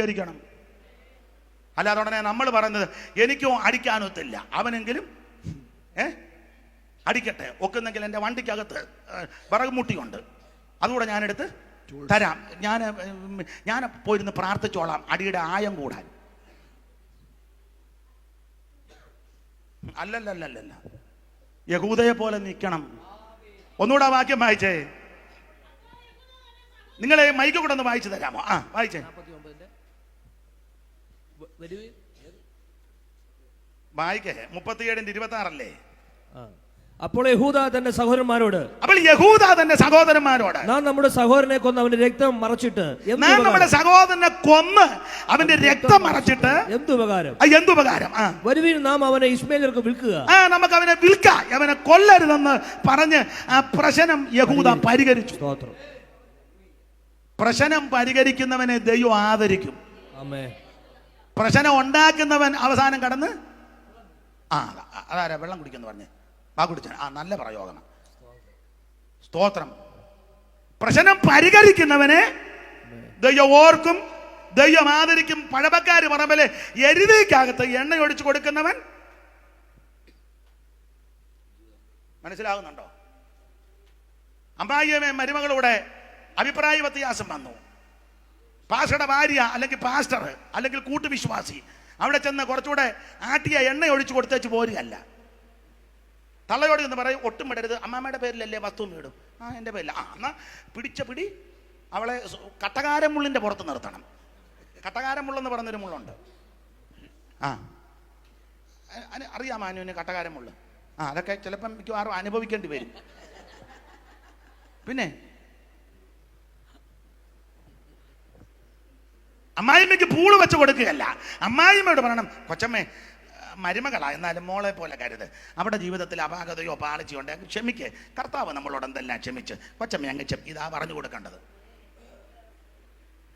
പരിഹരിക്കണം അല്ലാതെ ഉടനെ നമ്മൾ പറയുന്നത് എനിക്കും അടിക്കാനൊത്തില്ല അവനെങ്കിലും ഏ അടിക്കട്ടെ. ഒക്കുന്നെങ്കിൽ എന്റെ വണ്ടിക്കകത്ത് വിറകുമുട്ടിയുണ്ട്. വിറക് മുട്ടിയുണ്ട് അതുകൂടെ ഞാനെടുത്ത് തരാം. ഞാൻ ഞാൻ പോയിരുന്ന് പ്രാർത്ഥിച്ചോളാം. അടിയുടെ ആയം കൂടാൻ. അല്ലല്ലല്ലല്ല യഹൂദയെ പോലെ നിൽക്കണം. ഒന്നുകൂടെ വാക്യം വായിച്ചേ. നിങ്ങളെ മൈക്ക് കൂടെ ഒന്ന് വായിച്ചു തരാമോ? ആ വായിച്ചേ. നാൽപ്പത്തി ഒമ്പതിന്റെ വ- വരുവിൻ. വായിക്കേ മുപ്പത്തിയേഴിന്റെ ഇരുപത്തി ആറല്ലേ അപ്പോൾ യഹൂദ തന്റെ സഹോദരന്മാരോട് അപ്പോൾ യഹൂദ തന്റെ സഹോദരന്മാരോട് നാം നമ്മുടെ സഹോദരനെ കൊന്ന് അവന്റെ രക്തം മറച്ചിട്ട് നാം നമ്മുടെ സഹോദരനെ കൊന്ന് അവന്റെ രക്തം മറച്ചിട്ട് എന്തുപകാരം എന്തുപകാരം വരുവിൻ നാം അവനെ ഇസ്മേലർക്ക് വിൽക്കുക. ആ നമുക്ക് അവനെ വിൽക്കാം. അവനെ കൊല്ലരുതെന്ന് പറഞ്ഞ് ആ പ്രശ്നം യഹൂദ പരിഹരിച്ചു. സ്തോത്രം. പ്രശ്നം പരിഹരിക്കുന്നവനെ ദൈവം ആദരിക്കും. അമ്മേ പ്രശ്നം ഉണ്ടാക്കുന്നവൻ അവസാനം കടന്ന് ആ അതാരാ? വെള്ളം കുടിക്കുന്നു പറഞ്ഞ്. ആ കുടിച്ച. ആ നല്ല പ്രയോഗമാണ്. സ്തോത്രം. പ്രശ്നം പരിഹരിക്കുന്നവനെ ദൈവം ഓർക്കും ദൈവം ആദരിക്കും. പഴപക്കാർ പറമ്പലെ എരുതേക്കകത്ത് എണ്ണ ഒഴിച്ചു കൊടുക്കുന്നവൻ മനസ്സിലാകുന്നുണ്ടോ? അമ്പായിയമേ മരുമകളൂടെ അഭിപ്രായ വ്യത്യാസം വന്നു. പാസ്റ്ററുടെ ഭാര്യ അല്ലെങ്കിൽ പാസ്റ്റർ അല്ലെങ്കിൽ കൂട്ടുവിശ്വാസി. അവിടെ ചെന്ന് കുറച്ചുകൂടെ ആട്ടിയ എണ്ണ ഒഴിച്ചു കൊടുത്തേച്ച് പോരുകയല്ല. തള്ളയോട് എന്ന് പറയും ഒട്ടും വിടരുത്. അമ്മാമ്മയുടെ പേരിലല്ലേ വസ്തു വീടും? ആ എന്റെ പേരില്ല ആ എന്നാ പിടിച്ച പിടി അവളെ കട്ടകാരമുള്ളിന്റെ കട്ടകാരം പുറത്ത് നിർത്തണം. കട്ടകാരമുള്ളെന്ന് പറഞ്ഞൊരു മുള്ളുണ്ട്. ആ. അറിയാം അനുവിന് കട്ടകാരമുള്ള? ആ അതൊക്കെ ചിലപ്പം മിക്കവാറും അനുഭവിക്കേണ്ടി വരും. പിന്നെ അമ്മായിമ്മയ്ക്ക് പൂൾ വെച്ച് കൊടുക്കുകയല്ല. അമ്മായിമ്മയോട് പറയണം കൊച്ചമ്മേ മരുമകള എന്നാലും മോളെ പോലെ കരുത്. അവിടെ ജീവിതത്തിൽ അപാകതയോ പാളിച്ചയോ ഉണ്ടെങ്കിൽ ക്ഷമിക്ക്. കർത്താവ് നമ്മളോട് എന്തെല്ലാം ക്ഷമിച്ച്? കൊച്ചമ്മ അങ്ങ് ഇതാ പറഞ്ഞു കൊടുക്കേണ്ടത്.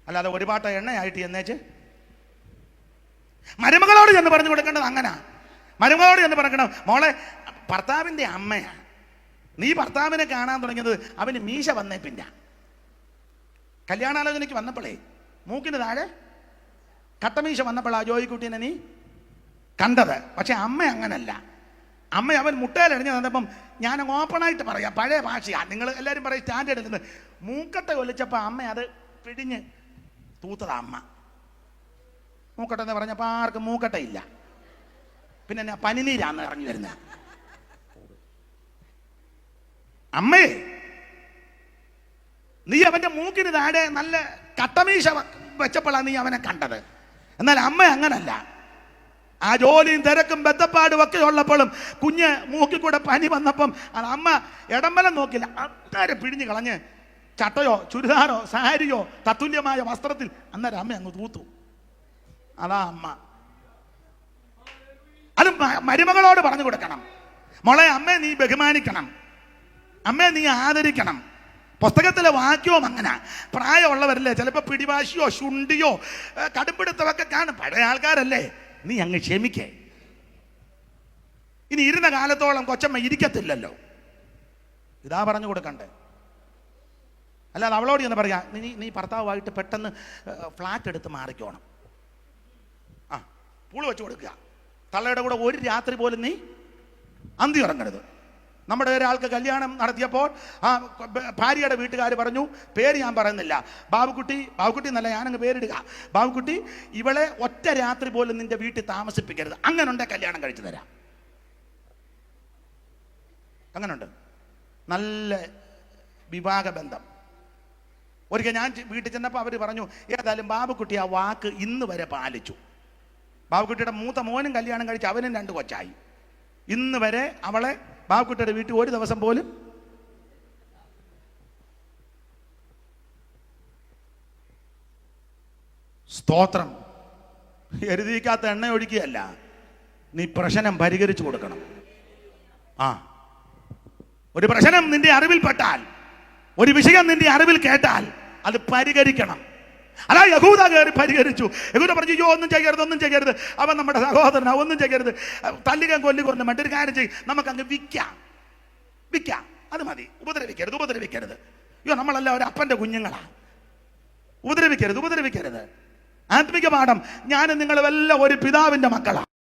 അല്ലാതെ ഒരു പാട്ട എണ്ണയായിട്ട് എന്നേച്ച്? മരുമകളോട് ചെന്ന് പറഞ്ഞു കൊടുക്കേണ്ടത് അങ്ങനെ. മരുമകളോട് ചെന്ന് പറയണം മോളെ ഭർത്താവിന്റെ അമ്മയാണ് നീ ഭർത്താവിനെ കാണാൻ തുടങ്ങിയത് അവന് മീശ വന്നേ പിന്നെ. കല്യാണാലോചനയ്ക്ക് വന്നപ്പോഴേ മൂക്കിന് താഴെ? കട്ടമീശ വന്നപ്പോഴാ ജോയിക്കുട്ടീനെ നീ കണ്ടത്. പക്ഷെ അമ്മ അങ്ങനല്ല. അമ്മ അവൻ മുട്ടയിലടിഞ്ഞ് തന്നപ്പം ഞാൻ ഓപ്പണായിട്ട് പറയാം. പഴയ ഭാഷയാ. നിങ്ങൾ എല്ലാവരും പറയും സ്റ്റാൻഡേർഡ് എടുക്കുന്നത് മൂക്കത്തെ ഒലിച്ചപ്പോൾ അമ്മ അത് പിടിഞ്ഞ് തൂത്തതാ അമ്മ. മൂക്കട്ട എന്ന് പറഞ്ഞപ്പോൾ ആർക്കും മൂക്കട്ട ഇല്ല. പിന്നെ എന്നാ പനിനീരാന്ന് ഇറങ്ങി വരുന്നത് അമ്മേ നീ അവന്റെ മൂക്കിന് താഴെ നല്ല കട്ടമീശ വെച്ചപ്പോഴാണ് നീ അവനെ കണ്ടത്. എന്നാൽ അമ്മ അങ്ങനല്ല. ആ ജോലിയും തിരക്കും ബന്ധപ്പാടും ഒക്കെ ഉള്ളപ്പോഴും കുഞ്ഞ് മൂക്കിൽ കൂടെ പനി വന്നപ്പം അത് അമ്മ ഇടംബലം നോക്കില്ല അന്നേരം പിഴിഞ്ഞ് കളഞ്ഞ് ചട്ടയോ ചുരിദാറോ സാരിയോ തത്തുല്യമായ വസ്ത്രത്തിൽ അന്നേരം അമ്മ അങ്ങ് തൂത്തു. അതാ അമ്മ. അത് മരുമകളോട് പറഞ്ഞു കൊടുക്കണം. മോളെ അമ്മയെ നീ ബഹുമാനിക്കണം. അമ്മയെ നീ ആദരിക്കണം. പുസ്തകത്തിലെ വാക്യവും അങ്ങനെ. പ്രായമുള്ളവരല്ലേ ചിലപ്പോൾ പിടിവാശിയോ ശുണ്ടിയോ കടുപ്പിടുത്തമൊക്കെ കാണും. പഴയ ആൾക്കാരല്ലേ നീ അങ്ങ് ക്ഷമിക്കേ. ഇനി ഇരുന്ന കാലത്തോളം കൊച്ചമ്മ ഇരിക്കത്തില്ലല്ലോ. ഇതാ പറഞ്ഞു കൊടുക്കണ്ടേ. അല്ലാതെ അവളോട് എന്ന് പറയാ നീ നീ ഭർത്താവുമായിട്ട് പെട്ടെന്ന് ഫ്ലാറ്റ് എടുത്ത് മാറിക്കോണം. ആ പൂൾ വെച്ച് കൊടുക്കുക. തള്ളയുടെ കൂടെ ഒരു രാത്രി പോലും നീ അന്തി ഇറങ്ങരുത് നമ്മുടെ ഒരാൾക്ക് കല്യാണം നടത്തിയപ്പോൾ ആ ഭാര്യയുടെ വീട്ടുകാർ പറഞ്ഞു പേര് ഞാൻ പറയുന്നില്ല. ബാബുക്കുട്ടി ബാബുക്കുട്ടി എന്നല്ല ഞാനങ്ങ് പേരിടുക. ബാബുക്കുട്ടി ഇവളെ ഒറ്റ രാത്രി പോലും നിന്റെ വീട്ടിൽ താമസിപ്പിക്കരുത്. അങ്ങനുണ്ടെ കല്യാണം കഴിച്ചു തരാം. അങ്ങനുണ്ട്. നല്ല വിവാഹ ബന്ധം. ഒരിക്കൽ ഞാൻ വീട്ടിൽ ചെന്നപ്പോൾ അവർ പറഞ്ഞു ഏതായാലും ബാബുക്കുട്ടി ആ വാക്ക് ഇന്ന് വരെ പാലിച്ചു. ബാബുക്കുട്ടിയുടെ മൂത്ത മോനും കല്യാണം കഴിച്ച് അവനും രണ്ട് കൊച്ചായി. ഇന്ന് വരെ അവളെ ബാബുക്കുട്ടിയുടെ വീട്ടിൽ ഒരു ദിവസം പോലും സ്തോത്രം. എഴുതിയിക്കാത്ത എണ്ണ ഒഴിക്കുകയല്ല. നീ പ്രശ്നം പരിഹരിച്ചു കൊടുക്കണം. ആ. ഒരു പ്രശ്നം നിന്റെ അറിവിൽപ്പെട്ടാൽ ഒരു വിഷയം നിന്റെ അറിവിൽ കേട്ടാൽ അത് പരിഹരിക്കണം. അതാ യഹൂദ കയറി പരിഹരിച്ചു. യഹൂദ പറഞ്ഞു അയ്യോ ഒന്നും ചെയ്യരുത് ഒന്നും ചെയ്യരുത്. അവൻ നമ്മുടെ സഹോദരനാ ഒന്നും ചെയ്യരുത്. തല്ലുക കൊല്ലുകൊന്ന് മറ്റൊരു കാര്യം ചെയ്യും. നമുക്ക് അങ്ങ് വിൽക്കാം. വിൽക്കാം. അത് മതി. ഉപദ്രവിക്കരുത് ഉപദ്രവിക്കരുത്. അയ്യോ നമ്മളല്ല ഒരു അപ്പന്റെ കുഞ്ഞുങ്ങളാണ് ഉപദ്രവിക്കരുത് ഉപദ്രവിക്കരുത്. ആത്മിക പാഠം. ഞാൻ വല്ല ഒരു പിതാവിന്റെ മക്കളാ.